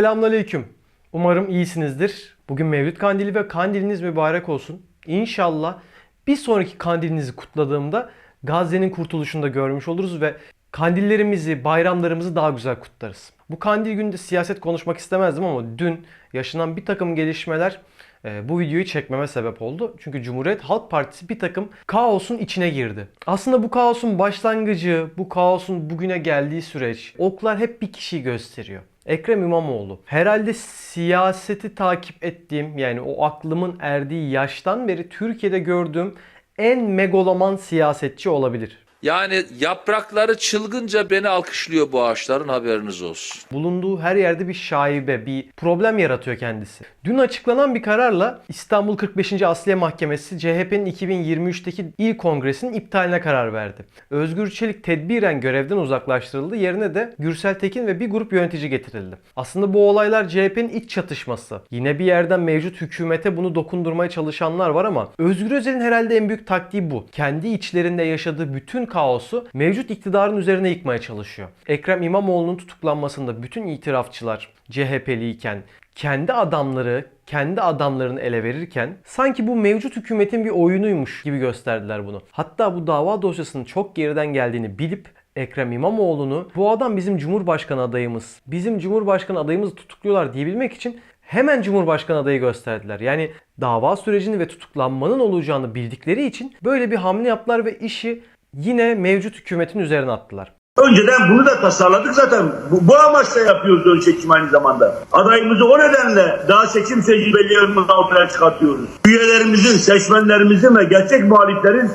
Selamünaleyküm. Umarım iyisinizdir. Bugün Mevlüt Kandili ve kandiliniz mübarek olsun. İnşallah bir sonraki kandilinizi kutladığımda Gazze'nin kurtuluşunu da görmüş oluruz ve kandillerimizi, bayramlarımızı daha güzel kutlarız. Bu kandil günde siyaset konuşmak istemezdim ama dün yaşanan bir takım gelişmeler e, bu videoyu çekmeme sebep oldu. Çünkü Cumhuriyet Halk Partisi bir takım kaosun içine girdi. Aslında bu kaosun başlangıcı, bu kaosun bugüne geldiği süreç, oklar hep bir kişiyi gösteriyor. Ekrem İmamoğlu. Herhalde siyaseti takip ettiğim yani o aklımın erdiği yaştan beri Türkiye'de gördüğüm en megaloman siyasetçi olabilir. Yani yaprakları çılgınca beni alkışlıyor bu ağaçların haberiniz olsun. bulunduğu her yerde bir şaibe, bir problem yaratıyor kendisi. Dün açıklanan bir kararla İstanbul 45. Asliye Mahkemesi CHP'nin 2023'teki il kongresinin iptaline karar verdi. Özgür Çelik tedbiren görevden uzaklaştırıldı. Yerine de Gürsel Tekin ve bir grup yönetici getirildi. Aslında bu olaylar CHP'nin iç çatışması. Yine bir yerden mevcut hükümete bunu dokundurmaya çalışanlar var ama Özgür Özel'in herhalde en büyük taktiği bu. Kendi içlerinde yaşadığı bütün kaosu mevcut iktidarın üzerine yıkmaya çalışıyor. Ekrem İmamoğlu'nun tutuklanmasında bütün itirafçılar CHP'liyken kendi adamları kendi adamlarını ele verirken sanki bu mevcut hükümetin bir oyunuymuş gibi gösterdiler bunu. Hatta bu dava dosyasının çok geriden geldiğini bilip Ekrem İmamoğlu'nu bu adam bizim Cumhurbaşkanı adayımız, bizim Cumhurbaşkanı adayımızı tutukluyorlar diyebilmek için hemen Cumhurbaşkanı adayı gösterdiler. Yani dava sürecini ve tutuklanmanın olacağını bildikleri için böyle bir hamle yaptılar ve işi yine mevcut hükümetin üzerine attılar. Önceden bunu da tasarladık zaten. Bu, bu amaçla yapıyoruz ön seçim aynı zamanda. Adayımızı o nedenle daha seçim tecrübelerini ortaya çıkartıyoruz. Üyelerimizin, seçmenlerimizin ve gerçek muhaliflerin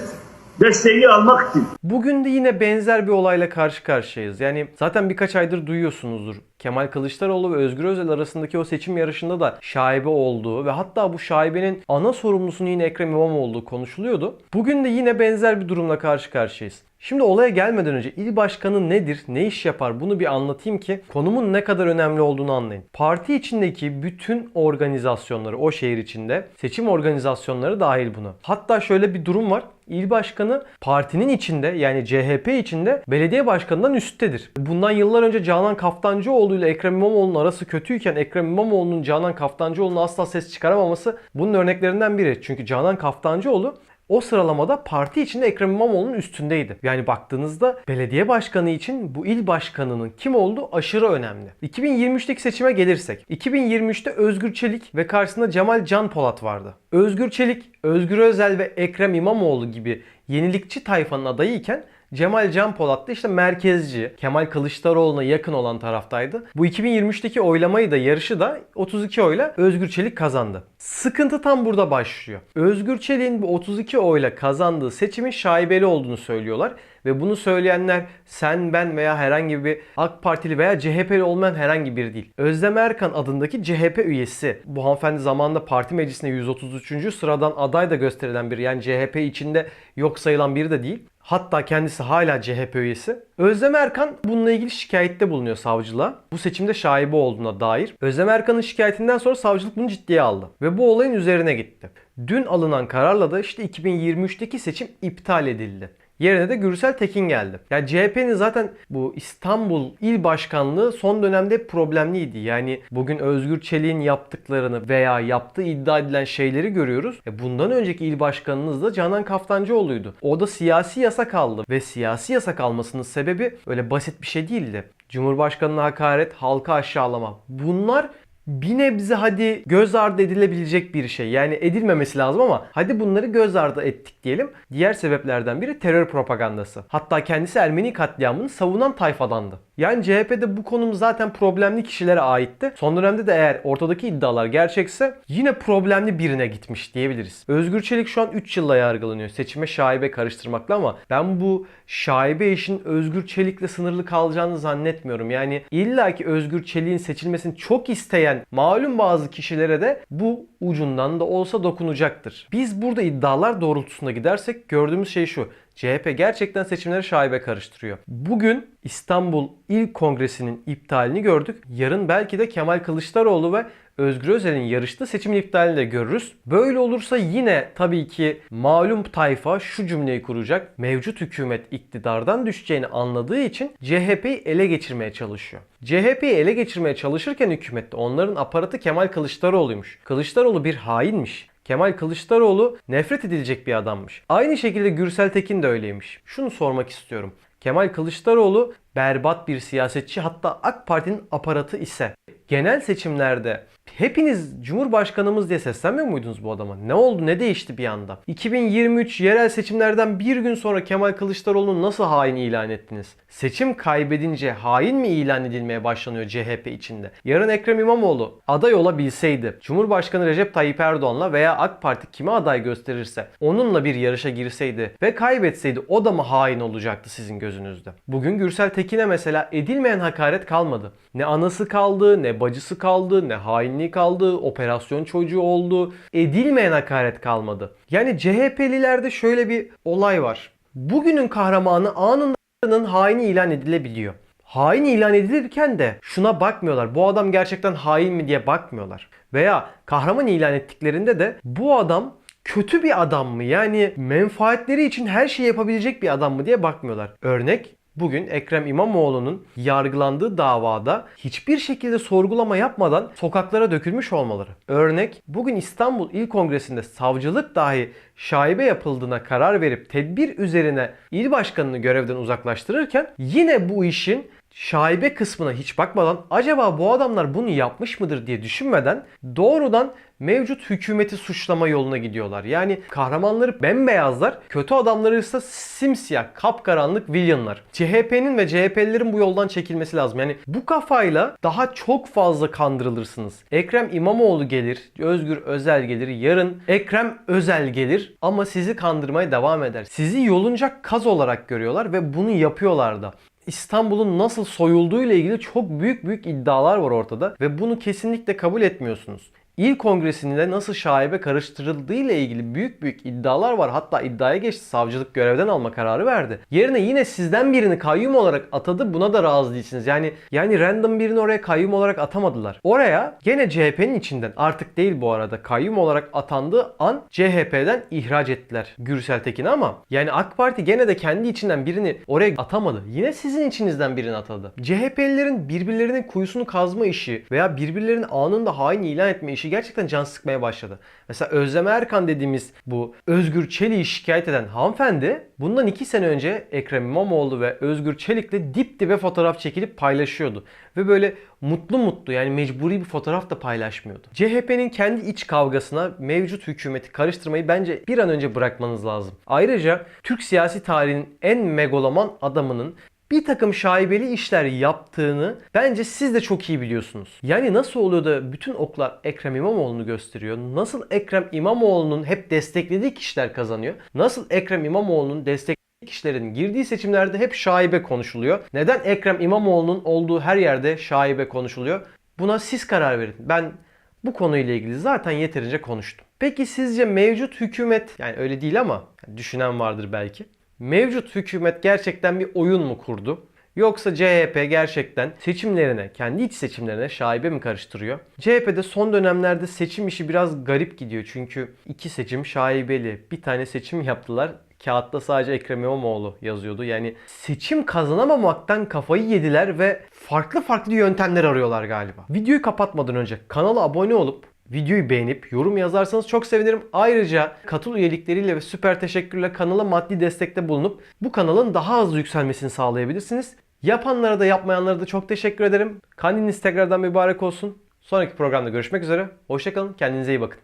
desteğini almak için. Bugün de yine benzer bir olayla karşı karşıyayız. Yani zaten birkaç aydır duyuyorsunuzdur. Kemal Kılıçdaroğlu ve Özgür Özel arasındaki o seçim yarışında da şaibe olduğu ve hatta bu şaibenin ana sorumlusunun yine Ekrem İmamoğlu olduğu konuşuluyordu. Bugün de yine benzer bir durumla karşı karşıyayız. Şimdi olaya gelmeden önce il başkanı nedir, ne iş yapar bunu bir anlatayım ki konumun ne kadar önemli olduğunu anlayın. Parti içindeki bütün organizasyonları o şehir içinde seçim organizasyonları dahil buna. Hatta şöyle bir durum var. İl başkanı partinin içinde yani CHP içinde belediye başkanından üsttedir. Bundan yıllar önce Canan Kaftancıoğlu ile Ekrem İmamoğlu'nun arası kötüyken Ekrem İmamoğlu'nun Canan Kaftancıoğlu'na asla ses çıkaramaması bunun örneklerinden biri. Çünkü Canan Kaftancıoğlu o sıralamada parti içinde Ekrem İmamoğlu'nun üstündeydi. Yani baktığınızda belediye başkanı için bu il başkanının kim olduğu aşırı önemli. 2023'teki seçime gelirsek. 2023'te Özgür Çelik ve karşısında Cemal Can Polat vardı. Özgür Çelik, Özgür Özel ve Ekrem İmamoğlu gibi yenilikçi tayfanın adayıyken Cemal Can Polat da işte merkezci, Kemal Kılıçdaroğlu'na yakın olan taraftaydı. Bu 2023'teki oylamayı da yarışı da 32 oyla Özgür Çelik kazandı. Sıkıntı tam burada başlıyor. Özgür Çelik'in bu 32 oyla kazandığı seçimin şaibeli olduğunu söylüyorlar. Ve bunu söyleyenler sen, ben veya herhangi bir AK Partili veya CHP'li olmayan herhangi biri değil. Özlem Erkan adındaki CHP üyesi. Bu hanımefendi zamanında parti meclisine 133. sıradan aday da gösterilen biri. Yani CHP içinde yok sayılan biri de değil. Hatta kendisi hala CHP üyesi. Özlem Erkan bununla ilgili şikayette bulunuyor savcılığa. Bu seçimde şaibe olduğuna dair. Özlem Erkan'ın şikayetinden sonra savcılık bunu ciddiye aldı. Ve bu olayın üzerine gitti. Dün alınan kararla da işte 2023'teki seçim iptal edildi. Yerine de Gürsel Tekin geldi. Yani CHP'nin zaten bu İstanbul il başkanlığı son dönemde problemliydi. Yani bugün Özgür Çelik'in yaptıklarını veya yaptığı iddia edilen şeyleri görüyoruz. E bundan önceki il başkanınız da Canan Kaftancıoğlu'ydu. O da siyasi yasak aldı ve siyasi yasak almasının sebebi öyle basit bir şey değildi. Cumhurbaşkanına hakaret, halka aşağılama. Bunlar bir nebze hadi göz ardı edilebilecek bir şey. Yani edilmemesi lazım ama hadi bunları göz ardı ettik diyelim. Diğer sebeplerden biri terör propagandası. Hatta kendisi Ermeni katliamını savunan tayfadandı. Yani CHP'de bu konum zaten problemli kişilere aitti. Son dönemde de eğer ortadaki iddialar gerçekse yine problemli birine gitmiş diyebiliriz. Özgür Çelik şu an 3 yılla yargılanıyor. Seçime şaibe karıştırmakla ama ben bu şaibe işin Özgür Çelik'le sınırlı kalacağını zannetmiyorum. Yani illaki Özgür Çelik'in seçilmesini çok isteyen malum bazı kişilere de bu ucundan da olsa dokunacaktır. Biz burada iddialar doğrultusunda gidersek gördüğümüz şey şu. CHP gerçekten seçimleri şaibe karıştırıyor. Bugün İstanbul İl Kongresi'nin iptalini gördük. Yarın belki de Kemal Kılıçdaroğlu ve Özgür Özel'in yarıştığı seçimin iptalini de görürüz. Böyle olursa yine tabii ki malum tayfa şu cümleyi kuracak. Mevcut hükümet iktidardan düşeceğini anladığı için CHP'yi ele geçirmeye çalışıyor. CHP'yi ele geçirmeye çalışırken hükümette onların aparatı Kemal Kılıçdaroğlu'ymuş. Kılıçdaroğlu bir hainmiş. Kemal Kılıçdaroğlu nefret edilecek bir adammış. Aynı şekilde Gürsel Tekin de öyleymiş. Şunu sormak istiyorum. Kemal Kılıçdaroğlu berbat bir siyasetçi hatta AK Parti'nin aparatı ise genel seçimlerde hepiniz Cumhurbaşkanımız diye seslenmiyor muydunuz bu adama? Ne oldu? Ne değişti bir anda? 2023 yerel seçimlerden bir gün sonra Kemal Kılıçdaroğlu'nu nasıl hain ilan ettiniz? Seçim kaybedince hain mi ilan edilmeye başlanıyor CHP içinde? Yarın Ekrem İmamoğlu aday olabilseydi Cumhurbaşkanı Recep Tayyip Erdoğan'la veya AK Parti kime aday gösterirse onunla bir yarışa girseydi ve kaybetseydi o da mı hain olacaktı sizin gözünüzde? Bugün Gürsel Tekin'e mesela edilmeyen hakaret kalmadı. Ne anası kaldı, ne bacısı kaldı, ne hainliği kaldı, operasyon çocuğu oldu. Edilmeyen hakaret kalmadı. Yani CHP'lilerde şöyle bir olay var. Bugünün kahramanı anında haini ilan edilebiliyor. Hain ilan edilirken de şuna bakmıyorlar. Bu adam gerçekten hain mi diye bakmıyorlar. Veya kahraman ilan ettiklerinde de bu adam kötü bir adam mı? Yani menfaatleri için her şeyi yapabilecek bir adam mı diye bakmıyorlar. Örnek Bugün Ekrem İmamoğlu'nun yargılandığı davada hiçbir şekilde sorgulama yapmadan sokaklara dökülmüş olmaları. Örnek bugün İstanbul İl Kongresi'nde savcılık dahi şaibe yapıldığına karar verip tedbir üzerine il başkanını görevden uzaklaştırırken yine bu işin şaibe kısmına hiç bakmadan acaba bu adamlar bunu yapmış mıdır diye düşünmeden doğrudan mevcut hükümeti suçlama yoluna gidiyorlar. Yani kahramanları bembeyazlar, kötü adamları ise simsiyah, kapkaranlık villainlar. CHP'nin ve CHP'lilerin bu yoldan çekilmesi lazım. Yani bu kafayla daha çok fazla kandırılırsınız. Ekrem İmamoğlu gelir, Özgür Özel gelir, yarın Ekrem Özel gelir ama sizi kandırmaya devam eder. Sizi yolunacak kaz olarak görüyorlar ve bunu yapıyorlar da. İstanbul'un nasıl soyulduğu ile ilgili çok büyük büyük iddialar var ortada ve bunu kesinlikle kabul etmiyorsunuz. İl kongresinde nasıl şaibe karıştırıldığı ile ilgili büyük büyük iddialar var. Hatta iddiaya geçti. Savcılık görevden alma kararı verdi. Yerine yine sizden birini kayyum olarak atadı. Buna da razı değilsiniz. Yani yani random birini oraya kayyum olarak atamadılar. Oraya gene CHP'nin içinden artık değil bu arada kayyum olarak atandığı an CHP'den ihraç ettiler Gürsel Tekin'i ama yani AK Parti gene de kendi içinden birini oraya atamadı. Yine sizin içinizden birini atadı. CHP'lilerin birbirlerinin kuyusunu kazma işi veya birbirlerinin anında hain ilan etme işi gerçekten can sıkmaya başladı. Mesela Özlem Erkan dediğimiz bu Özgür Çelik'i şikayet eden hanımefendi bundan 2 sene önce Ekrem İmamoğlu ve Özgür Çelik'le dip dibe fotoğraf çekilip paylaşıyordu. Ve böyle mutlu mutlu yani mecburi bir fotoğraf da paylaşmıyordu. CHP'nin kendi iç kavgasına mevcut hükümeti karıştırmayı bence bir an önce bırakmanız lazım. Ayrıca Türk siyasi tarihinin en megaloman adamının bir takım şaibeli işler yaptığını bence siz de çok iyi biliyorsunuz. Yani nasıl oluyor da bütün oklar Ekrem İmamoğlu'nu gösteriyor? Nasıl Ekrem İmamoğlu'nun hep desteklediği kişiler kazanıyor? Nasıl Ekrem İmamoğlu'nun desteklediği kişilerin girdiği seçimlerde hep şaibe konuşuluyor? Neden Ekrem İmamoğlu'nun olduğu her yerde şaibe konuşuluyor? Buna siz karar verin. Ben bu konuyla ilgili zaten yeterince konuştum. Peki sizce mevcut hükümet yani öyle değil ama düşünen vardır belki. Mevcut hükümet gerçekten bir oyun mu kurdu? Yoksa CHP gerçekten seçimlerine, kendi iç seçimlerine şaibe mi karıştırıyor? CHP'de son dönemlerde seçim işi biraz garip gidiyor. Çünkü iki seçim şaibeli. Bir tane seçim yaptılar. Kağıtta sadece Ekrem İmamoğlu yazıyordu. Yani seçim kazanamamaktan kafayı yediler ve farklı farklı yöntemler arıyorlar galiba. Videoyu kapatmadan önce kanala abone olup Videoyu beğenip yorum yazarsanız çok sevinirim. Ayrıca katıl üyelikleriyle ve süper teşekkürle kanala maddi destekte bulunup bu kanalın daha hızlı yükselmesini sağlayabilirsiniz. Yapanlara da yapmayanlara da çok teşekkür ederim. Kandiliniz tekrardan mübarek olsun. Sonraki programda görüşmek üzere. Hoşçakalın. Kendinize iyi bakın.